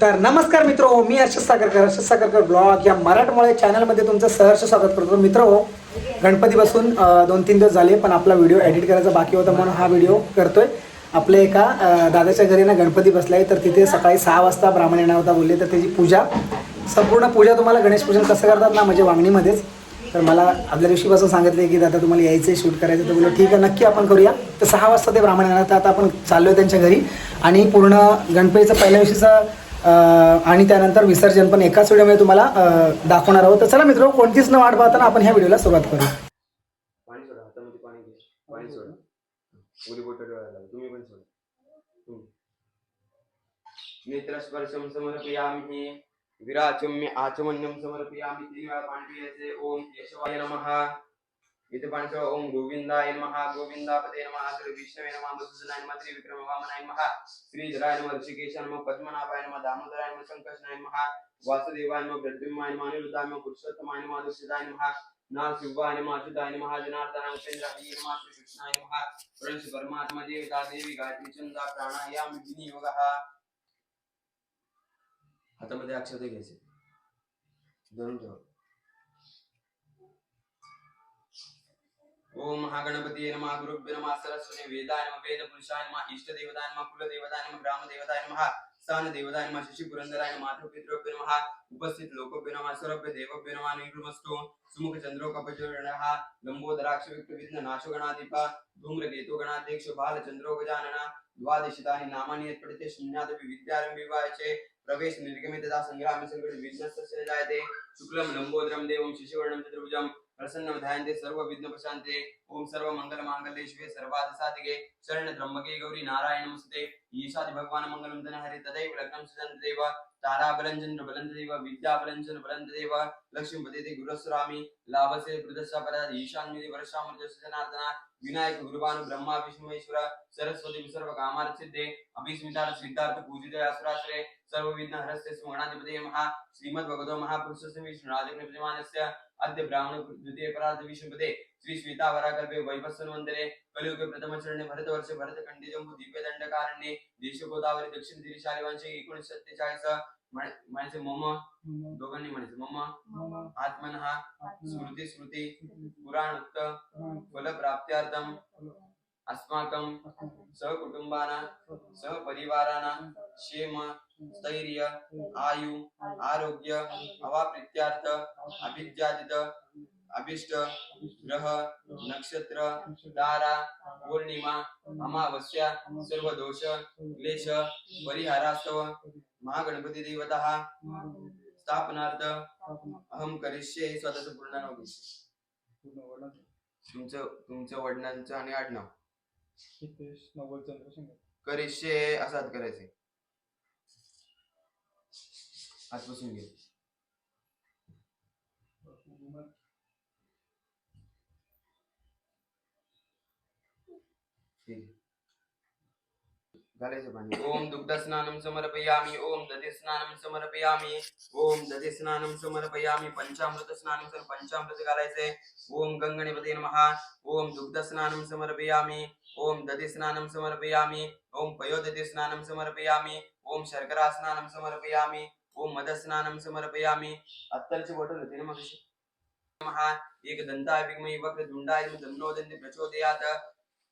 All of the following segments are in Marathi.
तर नमस्कार मित्र हो मी हर्षद सागरकर हर्षद सागरकर ब्लॉग या मराठमोळे चॅनलमध्ये तुमचं सहर्ष स्वागत करतो. मित्र हो गणपती बसून दोन तीन दिवस झाले पण आपला व्हिडिओ एडिट करायचा बाकी होता म्हणून हा व्हिडिओ करतोय. आपल्या एका दादाच्या घरी ना गणपती बसलाय तर तिथे सकाळी सहा वाजता ब्राह्मण येणार होता बोलले तर त्याची पूजा संपूर्ण पूजा तुम्हाला गणेश पूजन कसं करतात ना म्हणजे वांगणीमध्येच. तर मला आदल्या दिवशीपासून सांगितले की दादा तुम्हाला यायचं आहे शूट करायचं तर बोललो ठीक आहे नक्की आपण करूया. तर सहा वाजता ते ब्राह्मण येणार तर आता आपण चाललो आहे त्यांच्या घरी. आणि पूर्ण गणपतीचं पहिल्या दिवशीचं आणि त्यानंतर विसर्जन पण एकाच व्हिडिओमध्ये तुम्हाला दाखवणार आहोत. तर चला मित्र कोणतीच न वाट पाहताना आपण ह्या व्हिडिओला सुरुवात करू पाणी सोडा तुम्ही पण सोडा. समर्पयामि विराचम्य आचमन्यम समर्पयामि तीन वेळा पाणी पियायचे ओम केशवाय नमः। इथे पाणी ओम गोविंदाय नमः गोविंदापते नमः श्री विष्णवे नमः मधुसूदनाय नमः श्री विक्रम वामनाय नमः श्री धराय नमः ऋषिकेशाय नमः पद्मनाभाय नमः दामोदराय नमः संकर्षणाय नमः वासुदेवाय नमः प्रद्युम्नाय नमः अनिरुद्धाय नमः पुरुषोत्तमाय नमः दुष्टाय नमः नाशिवाय नमः अच्युताय नमः जनार्दनाय उपेंद्राय नमः श्री कृष्णाय नमः परंश परमात्मा देवता देवी गायत्री चंदा प्राणायाम विनियोगः। हातामध्ये अक्षते घ्यायचे धरून ठेवा ओम महागणपती नमः गुरुभ्यो नमः सरस्वती वेदाय नमः वेद पुरुषाय नमः इष्ट देवताय नमः कुल देवताय नमः ग्राम देवताय नमः स्थान देवताय नमः शशी पुरंदराय नमः मातृ पितृभ्यो नमः उपस्थित लोकभ्यो नमः सर्वभ्य देवभ्यो नमः निर्मस्तु सुमुख चंद्रो कपजोरणः लंबोदराक्ष विक्त विघ्न नाशो गणाधिप धूम्रकेतु गणाध्यक्ष बाल चंद्रो गजानन द्वादशितानि नामानि यत्पठिते शून्यादपि विद्यारंभे वाचे प्रवेश निर्गमे तथा संग्रामे संकटे विघ्नस्य जायते। शुक्लं लंबोदरं देवं शिशुवर्णं चतुर्भुजं प्रसन्न ध्यायन्ते सर्व विघ्न प्रशांते ओम सर्व मंगल मांगल्ये शिवे सर्वाद साधिके शरण त्र्यंबके गौरी नारायण नमस्ते ईशादि भगवान मंगलम धन हरे तदैव लग्नम सुजन देव तारा बलंजन बलन्त देव विद्या बलंजन बलन्त देव लक्ष्मीपते ते गुरुस्वामी लाभसे प्रदर्शा पदा ईशान्यदि वर्षामृत जनार्दना विनायक गुरुवान ब्रह्मा विष्णुमेश्वर सरस्वती सर्व कामार्थ सिद्धे अभिस्मितार सिद्धार्थ पूजित असुराश्रय सर्व विघ्न हरस्ते सुगणाधिपते महा श्रीमद् भगवतो महापुरुषस्य विष्णु राजकृष्णमानस्य अद्य ब्राह्मण द्वितीय परार्थ विष्णुपते। श्री श्वेतावराकल्पे कलियुगे प्रथम चरणे भरत वर्ष भरत खंडी जंबू दिव्य दंडकारण्ये देश गोदावरी दक्षिण दिशाली वंशे एकोणीसशे सत्तेचाळीस म्हणायचे मम। दोघांनी म्हणायचे मम। आत्मन स्मृती स्मृती पुराण उक्त फल प्राप्त्यार्थम अस्माकं सहकुटुंबाना सहपरिवाराना क्षेम स्थैर्य आयु आरोग्य अवाप्रित्यार्थ अभिज्ञादित अभिष्ट ग्रह नक्षत्र तारा पौर्णिमा अमावस्या सर्व दोष क्लेश परिहारास्तव महागणपती देवता स्थापनार्थ अहम करिष्ये स्वतःचं पूर्ण नाव. तुमचं तुमच्या वडिलांचं आणि आडनाव हितेश नवल चंद्रशेखर करिष्ये असं हात करायचे. आजपासून घे. घालायचं पाणी. ओम दुग्ध स्नानम समर्पयामि ओम दधी स्नानम समर्पयामि ओम दधी स्नानम समर्पयामि पंचामृत स्नानम सर पंचामृत घालायचंय ओम गंगणपते नमः ओम दुग्ध स्नानम समर्पयामि ओम दधी स्नानं समर्पयामि ओम पयोदधी स्नानं समर्पयामि ओम शर्करा स्नानं समर्पयामि ओम मद स्नानं समर्पयामि। अत्तरची बॉटल होती ना मग नमः। एक दंता विग्मयी वक्र दुंडाय दमनोदन्ति प्रचोदयात।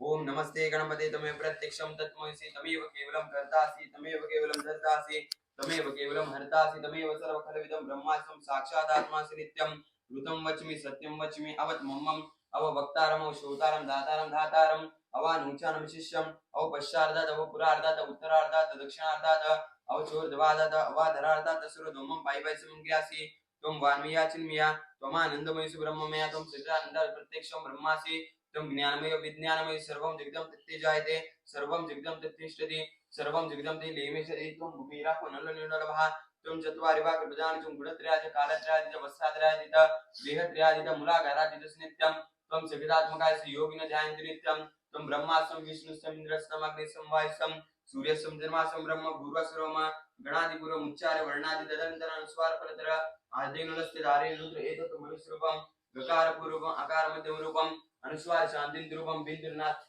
ओम नमस्ते गणपते तमेव प्रत्यक्षं तत्त्वमसि तमेव केवलं कर्तासि तमेव केवलं धर्तासि तमेव केवलं हर्तासि तमेव सर्वखलविदं साक्षात् साक्षादात्मासि नित्यं। ऋतं वच्मि सत्यं वच्मि अवत् मम्मम् अववक्तारम् अव श्रोतारं दातारं धातारं। अवानुचानं शिष्यम अव पश्चार्धात अव पुरार्धात उत्तरार्धात दक्षिणार्धात अव चोर्ध्वादात् अवाधरार्धात् पायी पायिपायसं ज्ञासि त्वं वान्मया चिन्मया त्वमानन्दमयसु सुब्रह्ममया त्वं सच्चिदानन्द प्रत्यक्षं ब्रह्मासि। त्वं ज्ञानमय विज्ञानमय सर्वं जगदं तत्ते जायते सर्वं जगदं तत्तिष्ठति सर्वं जगदं ते लेमेशति। त्वं भूमिरा पुनर्निर्णलभः त्वं चत्वारि वा कृपदानि त्वं गुणत्रयादित कालत्रयादित वस्त्रात्रयादित देहत्रयादित मूलागारादित नित्यं त्वं सगदात्मकाय योगिन ध्यायन्ति नित्यं તમ બ્રહ્માસમ વિષ્ણુસમ ઇન્દ્રસમ અગ્નિસમ વાયસમ સૂર્યસમ જન્માસમ બ્રહ્મ ભૂર્વસરોમાં ગણાદિ પૂર્વ ઉચ્ચાર વર્ણાદિ તદંતર અનુસ્વાર પરતર આદિનસ્તે ધારે નુત્ર એતત મનુષ્યરૂપમ ગકાર પૂર્વમ અકાર મધ્યમ રૂપમ અનુસ્વાર શાંતિ રૂપમ બિંદુનાથ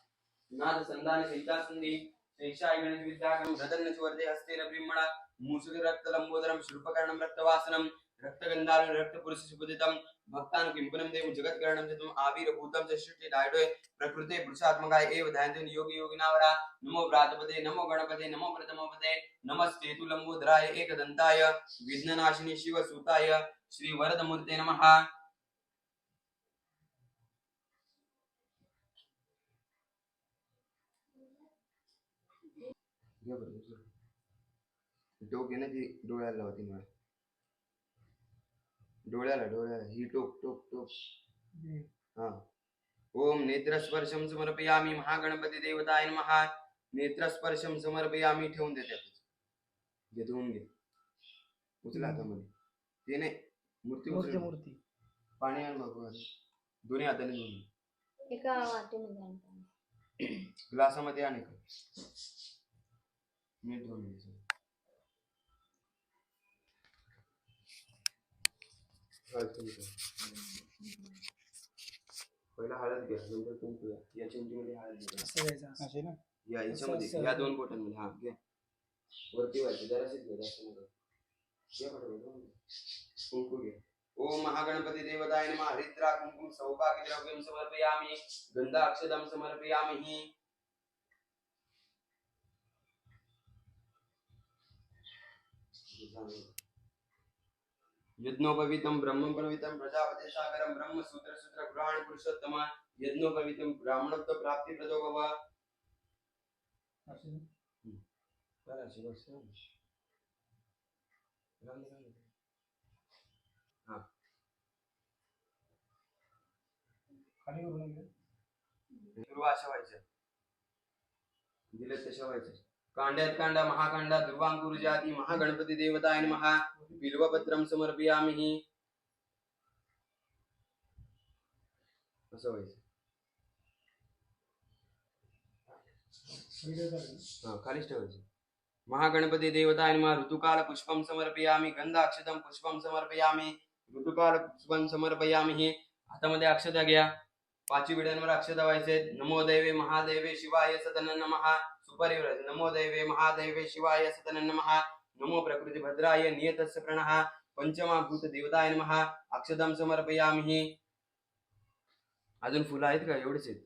નાદ સંધાન સિદ્ધાસંધિ શૈશાય ગણિત વિદ્યાગમ રતન रक्तगंधारं रक्तपुरुष सुपदितं भक्तान् किंपुनं देव जगत्करणं च तुम आविर्भूतं च सृष्टि डायडोय प्रकृते पुरुषात्मकाय एव ध्यान योगी योगिनावरा नमो व्रातपते नमो गणपते नमो प्रथमपते नमस्ते तु लंबोदराय एकदन्ताय विघ्ननाशिनी शिवसुताय श्री वरदमूर्ते नमः टोक आहे ना ती डोळ्याला लावा तीन वेळा. डोळ्याला डोळ्याला. ही टोक टोक टोक. हा. ओम नेत्रस्पर्शम समर्पयामी महागणपती देवताय नमः. नेत्रस्पर्शम समर्पयामी ठेवून देते घे धुवून घे. उचला हातामध्ये. ते नाही. मूर्ती मूर्ती उचल. मूर्ती. पाणी आण भगवान दोन्ही हाताने धुवून घे. एका वाटीमध्ये ग्लासामध्ये आणि का मीठ धुवून घ्यायचं पहिला हळद घ्या नंतर कुंकू घ्या. या चिमटीमध्ये हळद घ्या. असं ना? या याच्यामध्ये. या दोन बोटांमध्ये हा घ्या. वरती व्हायचं जराशीच घ्या जास्त नका. घ्या पटापट, जाऊ दे. कुंकू घ्या. ओम महागणपती देवताय नमः. हरिद्रा कुंकुम सौभाग्य द्रव्यम समर्पयामि. गंधाक्षदम समर्पयामि यज्ञोपवीतं ब्रह्म पवित्रं प्रजापति सागरं ब्रह्म सूत्र सूत्र पुराण पुरुषोत्तम यज्ञोपवीतं ब्राह्मणत्व प्राप्ति प्रदो भव दुर्वा अशा व्हायच्या. दिले तशा व्हायच्या. कांड्यात कांडा महाकांडा दुर्वांकुर जाती महागणपती देवताय महा बिल्वपत्रम समर्पयामि असं व्हायचं. हा खालीच ठेवायचं. महागणपती देवताय महा ऋतुकाल पुष्पम समर्पयामि गंधाक्षतम पुष्पम समर्पयामि ऋतुकाल पुष्पम समर्पयामि हातामध्ये अक्षता घ्या. पाचवी विड्यांवर अक्षता व्हायचे. नमो दैवे महादेवे शिवाय सदन नमः. सुपरिव्रत नमो दैवे महादेवे शिवाय सतन नमः। नमो प्रकृती भद्राय नियतस्य प्रणः। पंचमा देवताय नमः। अक्षदम समर्पयामि। अजून फुलं आहेत का? एवढेच आहेत.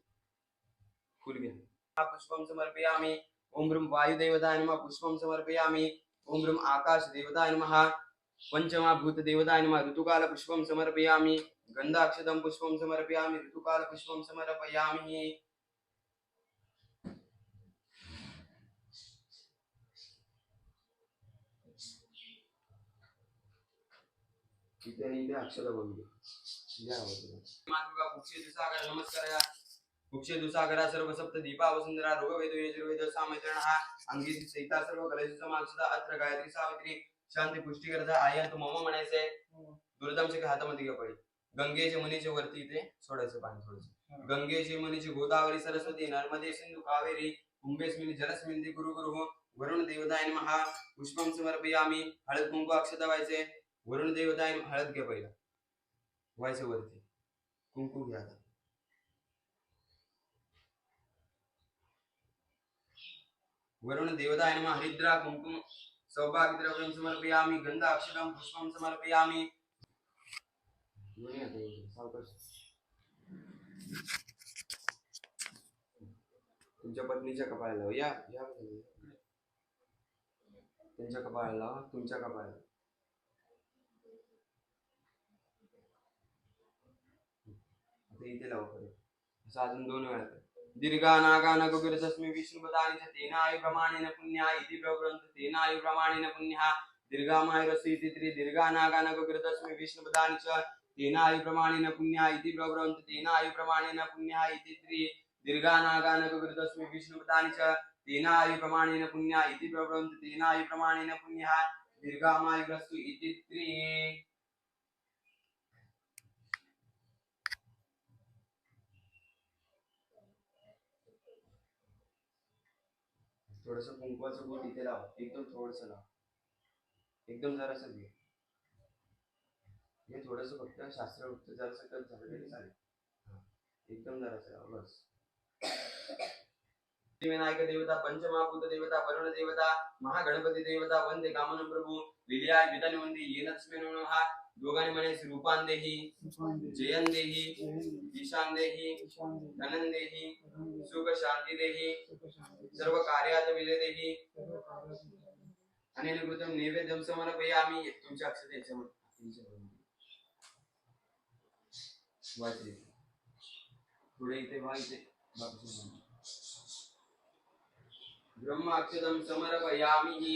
फुल घ्या. पुष्पम समर्पयामि। ओम ब्रह्म वायुदेवताय नमः। पुष्पम समर्पयामि। ओम ब्रह्म आकाश देवताय नमः। पंचमा भूत देवताय नमः। ऋतुकाल पुष्पम समर्पयामि। गंधाक्षतम पुष्पम समर्पयामि। ऋतुकाल पुष्पम समर्पयामि। इथे इथे नमस्कार दुसागरा सर्व सप्त दीपा वसुंधरा रोगवेद यजुर्वेद सामचरण अंगी सहिता सर्व कलेश समाक्षता अत्र गायत्री सावित्री शांती पुष्टी करता आया तू मम म्हणायचंय दुर्दमचे हातामध्ये घ्या गंगेचे मुनीचे वरती इथे सोडायचं पाणी थोडंसं. गंगेचे मुनीचे गोदावरी सरस्वती नर्मदे सिंधू कावेरी कुंभेस्मिनी जलस्मिंदी गुरु गुरु वरुण देवताय नमः. पुष्पम समर्पयामी. हळद कुंकू अक्षता व्हायचे वरुण देवताय हळद घ्या पहिला. व्हायचं वरती कुंकू घ्या आता. वरुण देवता नमः हरिद्रा कुंकुम सौभाग्य द्रव्यम समर्पयामि. गंध अक्षरम पुष्पम समर्पयामी सावकाश. तुमच्या पत्नीच्या कपाळाला या या. त्यांच्या कपाळाला तुमच्या कपाळाला. आता इथे लावू करेल असं अजून दोन वेळा कर. दीर्घा नागा नग तस्मी विष्णुपदानि च तेन आयु प्रमाणेन पुण्या इति प्रवृन्त तेन आयु प्रमाणेन पुण्यः दीर्घामायुरस्य इति त्रि दीर्घा नागा नग तस्मी विष्णुपदानि च तेन आयु प्रमाणेन पुण्या इति प्रवृन्त तेन आयु प्रमाणेन पुण्यः इति त्रि दीर्घा नागा नग तस्मी विष्णुपदानि च तेन आयु प्रमाणेन पुण्या इति प्रवृन्त तेन आयु प्रमाणेन पुण्यः दीर्घामायुरस्तु इति त्रि. थोडस कुंकवाचं बोट इथे लाव. एकदम थोडस लाव. एकदम जरास घे. हे थोडस फक्त शास्त्र फक्त जरास कट झालं तरी चालेल. एकदम जरास लाव बस. विनायक देवता पंचमहाभूत देवता वरुण देवता महागणपती देवता वंदे कामन प्रभू विलिया विधान वंदे येन तस्मै नमः. दोघांनी म्हणे रूपान देही जयन देही ईशान देही धनन देही सुख शांती देही सर्व कार्यात विजय देही आणि कृतम नैवेद्यम समर्पयामी तुमच्या अक्षर याच्यामध्ये पुढे इथे वा इथे. ब्रह्म अक्षरम समर्पयामी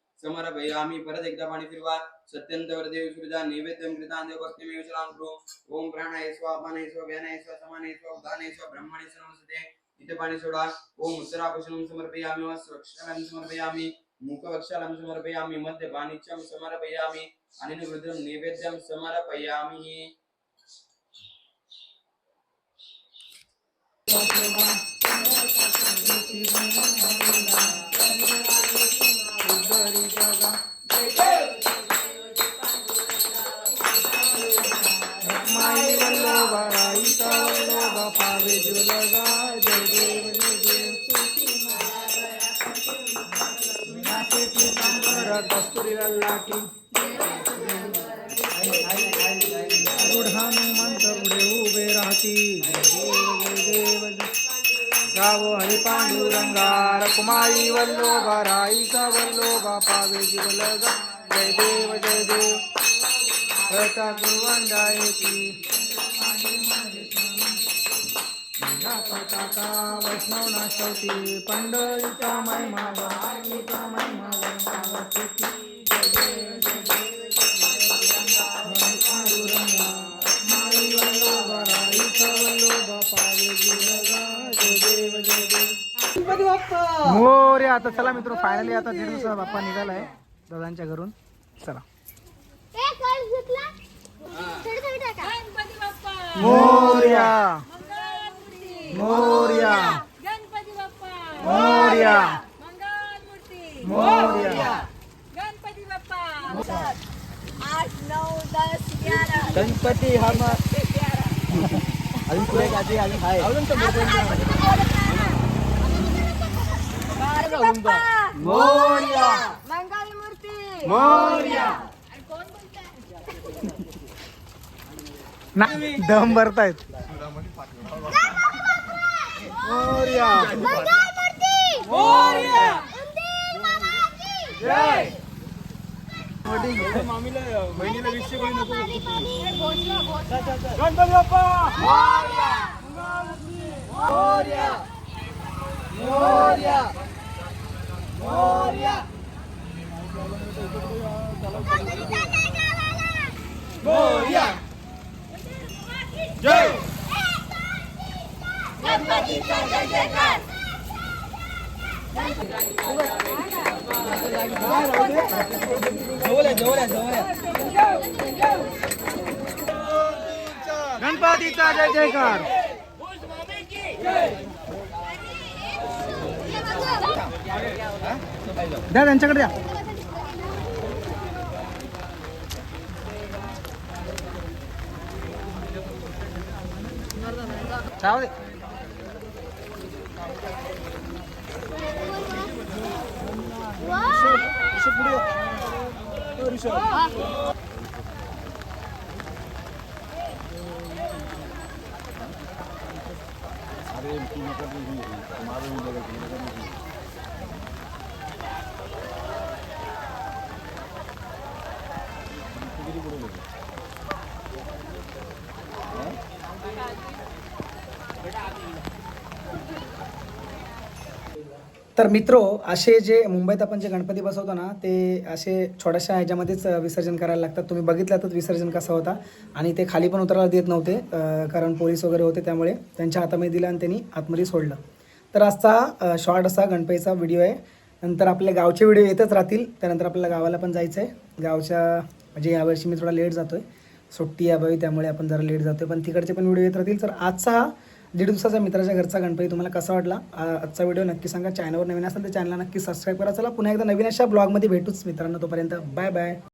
मद्यपानिच्यं समर्पयामि परत एकदा पाणी फिरवा सत्यंतवर देव सुरजा नैवेद्यम कृतान देव भक्ती मे उच्चारण गुरु ओम प्राणाय स्वा अपानाय स्वा व्यानाय स्वा समानाय स्वा उदानाय स्वा ब्रह्मणे सन्मुखे इथे पाणी सोडा. ओम उत्तरापोषणं समर्पयामि मम सुरक्षालं समर्पयामि मुखवक्षालं समर्पयामि मद्यपानिच्यं समर्पयामि अनेन रुद्रं नैवेद्यं समर्पयामि. माई वल्लभा राईचा वल्लभा पावे जुलगा जय देव जय देव पीतांबर कस्तुरी गुढ हनुमंत पुढे उभे राहती गाव हरी पांडुरंगा रकुमाई वल्लोबा राईचा वल्लोबा पावे जुलगा जय देव जय देव कथा गुरुवंडा येती पताका वैष्णव नाशवती पंढरीचा महिमा वारीचा महिमा वर्षावती जय देव जय देव जय देव हरी पांडुरंगा माई वल्लोबा राईचा वल्लोबा पावे जुलगा जय देव जय देव मोरे आता चला मित्र फायनली आता दीड दिवसा बाप्पा निघालाय. दादांच्या घरून. चला. गणपती बाप्पा! मोर्या. मोर्या. गणपती बाप्पा! मोर्या. मोर्या. गणपती बाप्पा! आठ नऊ दस ग्यारा गणपती हा अजून पुढे काहीतरी अजून आहे मोर्या. मंगळमूर्ती मोर्या. ना दम भरतायत. मोर्या. जय. गणपती बाप्पा मोर्या जय मोर्या मोर्या जय जवळ गणपतीचा जय जयकार. द्या त्यांच्याकडे द्या. Aa, Rişat buraya. Dur Rişat. Hadi bir makarna yiyeyim. Makarna yiyeyim. तर मित्रो असे जे मुंबईत आपण जे गणपती बसवतो ना ते असे छोट्याशा ह्याच्यामध्येच विसर्जन करायला लागतात. तुम्ही बघितलं विसर्जन कसा होता. आणि ते खाली पण उतरायला देत नव्हते कारण पोलीस वगैरे होते त्यामुळे त्यांच्या हातामध्ये दिलं आणि त्यांनी आतमध्ये सोडलं. तर आजचा शॉर्ट असा गणपतीचा व्हिडिओ आहे. नंतर आपल्या गावचे व्हिडिओ येतच राहतील. त्यानंतर आपल्याला गावाला पण जायचं आहे गावच्या म्हणजे यावर्षी मी थोडा लेट जातो आहे सुट्टी अभावी त्यामुळे आपण जरा लेट जातो आहे पण तिकडचे पण व्हिडिओ येत राहतील. तर आजचा हा दीड मित्राच्या घरचा गणपती तुम्हाला कसा वाटला? आजचा व्हिडिओ नक्की सांगा. चॅनलवर नवीन असेल तर चॅनलला नक्की सबस्क्राईब करा. चला पुन्हा एकदा नवीन अशा ब्लॉगमध्ये भेटूच मित्रांनो तोपर्यंत. Bye bye